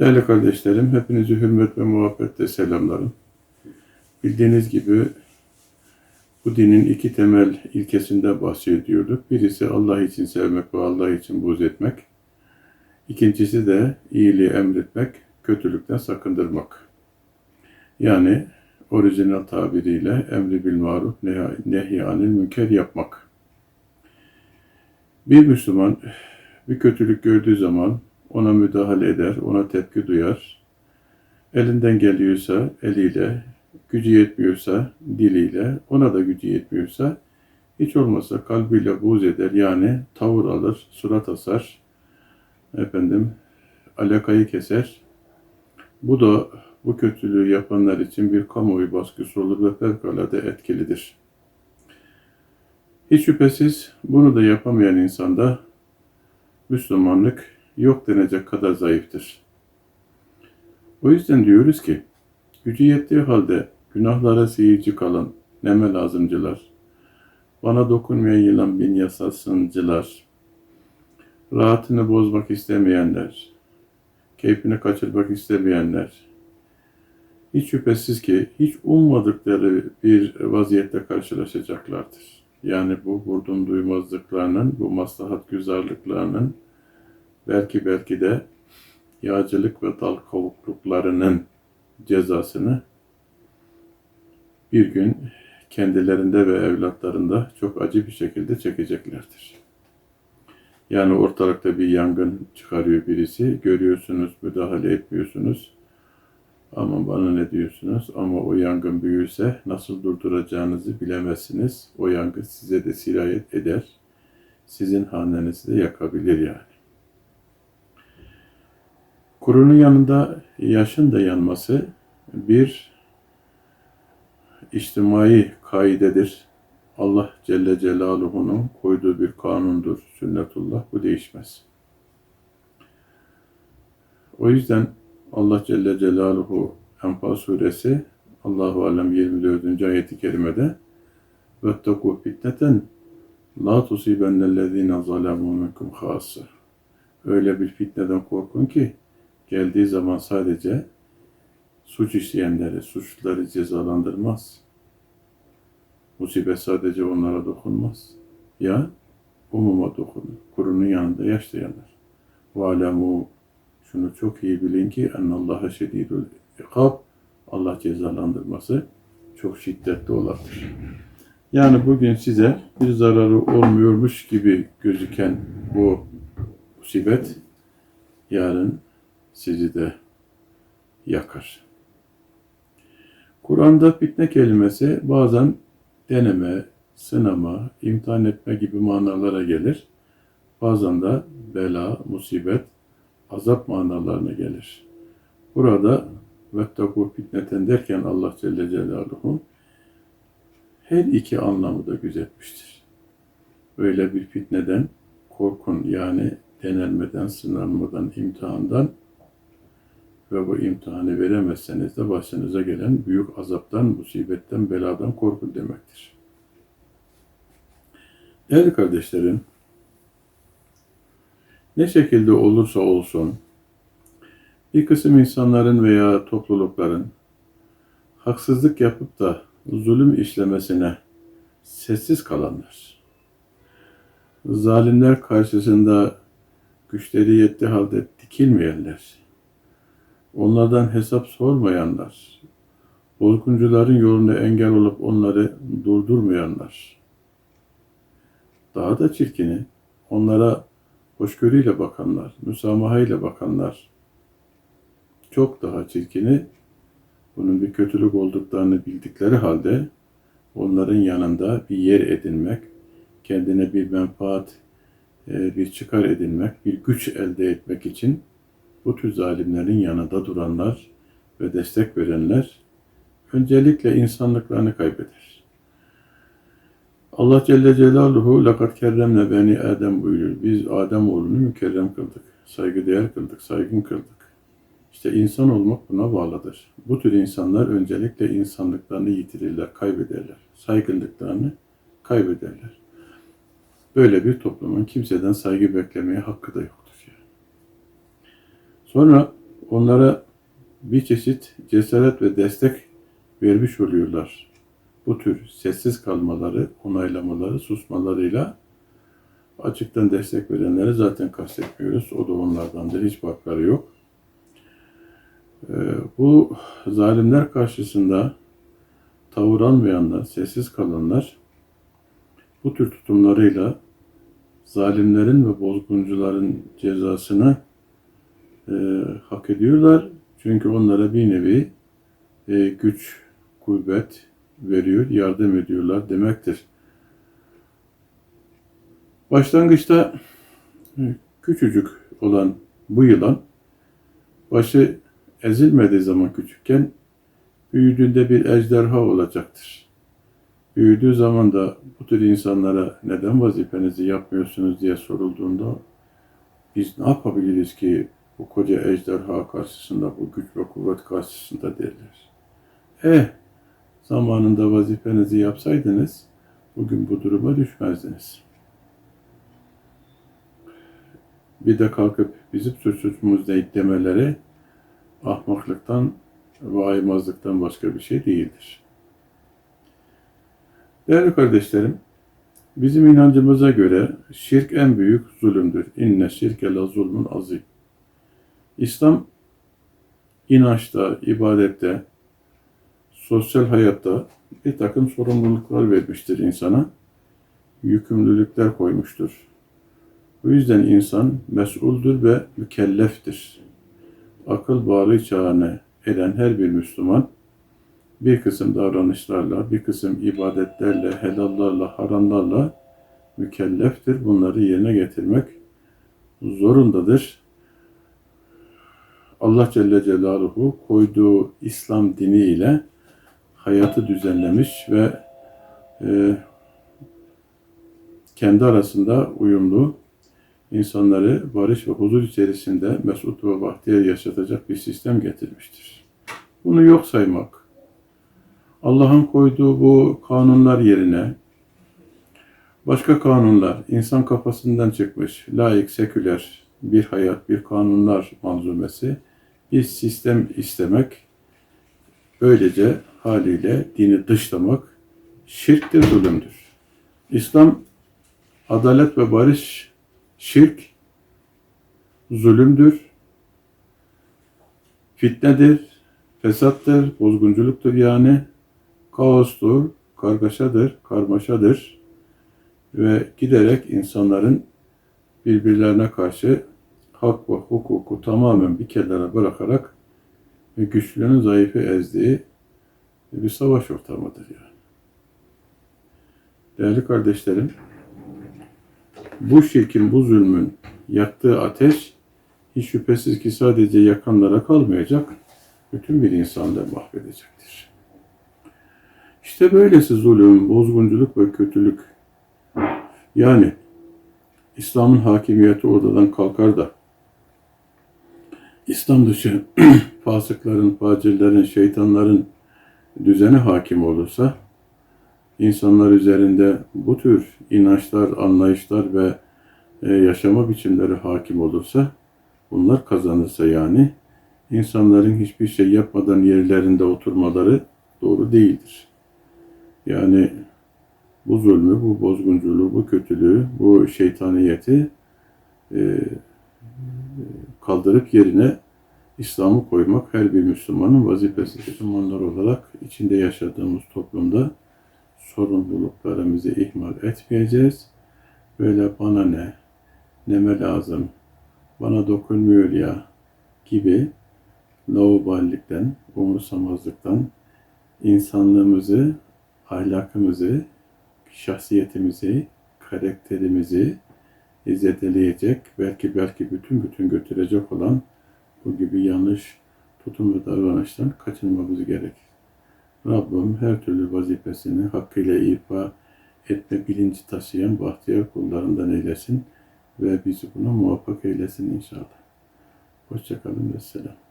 Değerli kardeşlerim, hepinizi hürmet ve muhabbetle selamlarım. Bildiğiniz gibi bu dinin iki temel ilkesinde bahsediyorduk. Birisi Allah için sevmek ve Allah için buğz etmek. İkincisi de iyiliği emretmek, kötülükten sakındırmak. Yani orijinal tabiriyle emri bil maruf, nehy anil münker yapmak. Bir Müslüman bir kötülük gördüğü zaman ona müdahale eder, ona tepki duyar. Elinden geliyorsa eliyle, gücü yetmiyorsa diliyle, ona da gücü yetmiyorsa hiç olmazsa kalbiyle buğz eder. Yani tavır alır, surat asar, efendim alakayı keser. Bu da bu kötülüğü yapanlar için bir kamuoyu baskısı olur ve fevkalade etkilidir. Hiç şüphesiz bunu da yapamayan insanda Müslümanlık yok denecek kadar zayıftır. O yüzden diyoruz ki, gücü yettiği halde günahlara seyirci kalan neme lazımcılar, bana dokunmayan yılan bin yasasıncılar, rahatını bozmak istemeyenler, keyfini kaçırmak istemeyenler, hiç şüphesiz ki hiç ummadıkları bir vaziyette karşılaşacaklardır. Yani bu vurdum duymazlıklarının, bu maslahat güzelliklerinin, belki belki de yağcılık ve dal kavukluklarının cezasını bir gün kendilerinde ve evlatlarında çok acı bir şekilde çekeceklerdir. Yani ortalıkta bir yangın çıkarıyor birisi, görüyorsunuz, müdahale etmiyorsunuz. Ama bana ne diyorsunuz? Ama o yangın büyürse nasıl durduracağınızı bilemezsiniz. O yangın size de sirayet eder. Sizin hanenizi de yakabilir yani. Kurunun yanında yaşın da yanması bir içtimai kaidedir. Allah Celle Celaluhu'nun koyduğu bir kanundur. Sünnetullah bu değişmez. O yüzden Allah Celle Celaluhu Enfal suresi Allahu Alem 24. ayeti kerimede Vettekû fitneten la tusibennellezîne zalemû minkum Öyle bir fitneden korkun ki geldiği zaman sadece suç işleyenleri, suçluları cezalandırmaz. Musibet sadece onlara dokunmaz. Ya umuma dokunur. Kurunun yanında yaşlayanlar. Valemu şunu çok iyi bilin ki ennallaha şedidul ikab Allah cezalandırması çok şiddetli olandır. Yani bugün size bir zararı olmuyormuş gibi gözüken bu musibet yarın sizi de yakar. Kur'an'da fitne kelimesi bazen deneme, sınama, imtihan etme gibi manalara gelir. Bazen de bela, musibet, azap manalarına gelir. Burada vettaku fitneten derken Allah Celle Celaluhu her iki anlamı da gözetmiştir. Öyle bir fitneden korkun yani denenmeden, sınanmadan, imtihandan ve bu imtihanı veremezseniz de başınıza gelen büyük azaptan, musibetten, beladan korkun demektir. Değerli kardeşlerim, ne şekilde olursa olsun, bir kısım insanların veya toplulukların haksızlık yapıp da zulüm işlemesine sessiz kalanlar, zalimler karşısında güçleri yetti halde dikilmeyenler, onlardan hesap sormayanlar, bozguncuların yoluna engel olup onları durdurmayanlar, daha da çirkini, onlara hoşgörüyle bakanlar, müsamahayla bakanlar, çok daha çirkini, bunun bir kötülük olduklarını bildikleri halde onların yanında bir yer edinmek, kendine bir menfaat, e, bir çıkar edinmek, bir güç elde etmek için bu tür zalimlerin yanında duranlar ve destek verenler öncelikle insanlıklarını kaybeder. Allah Celle Celaluhu lakat kerremle beni Adem buyuruyor. Biz Adem oğlunu mükerrem kıldık. Saygı değer kıldık, saygın kıldık. İşte insan olmak buna bağlıdır. Bu tür insanlar öncelikle insanlıklarını yitirirler, kaybederler. Saygınlıklarını kaybederler. Böyle bir toplumun kimseden saygı beklemeye hakkı da yoktur. Sonra onlara bir çeşit cesaret ve destek vermiş oluyorlar. Bu tür sessiz kalmaları, onaylamaları, susmalarıyla açıktan destek verenleri zaten kastetmiyoruz. O da onlardandır. Hiç bakları yok. Ee, bu zalimler karşısında tavır almayanlar, sessiz kalanlar bu tür tutumlarıyla zalimlerin ve bozguncuların cezasını e, hak ediyorlar. Çünkü onlara bir nevi e, güç, kuvvet veriyor, yardım ediyorlar demektir. Başlangıçta e, küçücük olan bu yılan başı ezilmediği zaman küçükken büyüdüğünde bir ejderha olacaktır. Büyüdüğü zaman da bu tür insanlara neden vazifenizi yapmıyorsunuz diye sorulduğunda biz ne yapabiliriz ki bu koca ejderha karşısında, bu güç ve kuvvet karşısında derler. Eh, zamanında vazifenizi yapsaydınız bugün bu duruma düşmezdiniz. Bir de kalkıp bizim suçumuz değil demeleri ahmaklıktan ve aymazlıktan başka bir şey değildir. Değerli kardeşlerim, bizim inancımıza göre şirk en büyük zulümdür. İnne şirke la zulmun azim. İslam inançta, ibadette, sosyal hayatta bir takım sorumluluklar vermiştir insana. Yükümlülükler koymuştur. Bu yüzden insan mesuldür ve mükelleftir. Akıl bağlı çağına eren her bir Müslüman bir kısım davranışlarla, bir kısım ibadetlerle, helallarla, haramlarla mükelleftir. Bunları yerine getirmek zorundadır. Allah Celle Celaluhu koyduğu İslam dini ile hayatı düzenlemiş ve e, kendi arasında uyumlu insanları barış ve huzur içerisinde mesut ve bahtiyar yaşatacak bir sistem getirmiştir. Bunu yok saymak, Allah'ın koyduğu bu kanunlar yerine başka kanunlar, insan kafasından çıkmış, layık, seküler bir hayat, bir kanunlar manzumesi, bir sistem istemek, böylece haliyle dini dışlamak şirktir, zulümdür. İslam adalet ve barış şirk, zulümdür, fitnedir, fesattır, bozgunculuktur yani kaostur, kargaşadır, karmaşadır ve giderek insanların birbirlerine karşı hak ve hukuku tamamen bir kenara bırakarak ve güçlünün zayıfı ezdiği bir savaş ortamıdır yani. Değerli kardeşlerim, bu şirkin, bu zulmün yaktığı ateş hiç şüphesiz ki sadece yakanlara kalmayacak, bütün bir insanlığı mahvedecektir. İşte böylesi zulüm, bozgunculuk ve kötülük. Yani İslam'ın hakimiyeti oradan kalkar da İslam dışı fasıkların, facirlerin, şeytanların düzeni hakim olursa insanlar üzerinde bu tür inançlar, anlayışlar ve e, yaşama biçimleri hakim olursa bunlar kazanırsa yani insanların hiçbir şey yapmadan yerlerinde oturmaları doğru değildir. Yani bu zulmü, bu bozgunculuğu, bu kötülüğü, bu şeytaniyeti e, kaldırıp yerine İslam'ı koymak her bir Müslümanın vazifesi. Müslümanlar olarak içinde yaşadığımız toplumda sorumluluklarımızı ihmal etmeyeceğiz. Böyle bana ne, neme lazım, bana dokunmuyor ya gibi lauballikten, umursamazlıktan insanlığımızı ahlakımızı, şahsiyetimizi, karakterimizi zedeleyecek, belki belki bütün bütün götürecek olan bu gibi yanlış tutum ve davranıştan kaçınmamız gerekir. Rabbim her türlü vazifesini hakkıyla ifa etme bilinci taşıyan bahtiyar kullarından eylesin ve bizi buna muvaffak eylesin inşallah. Hoşçakalın ve selam.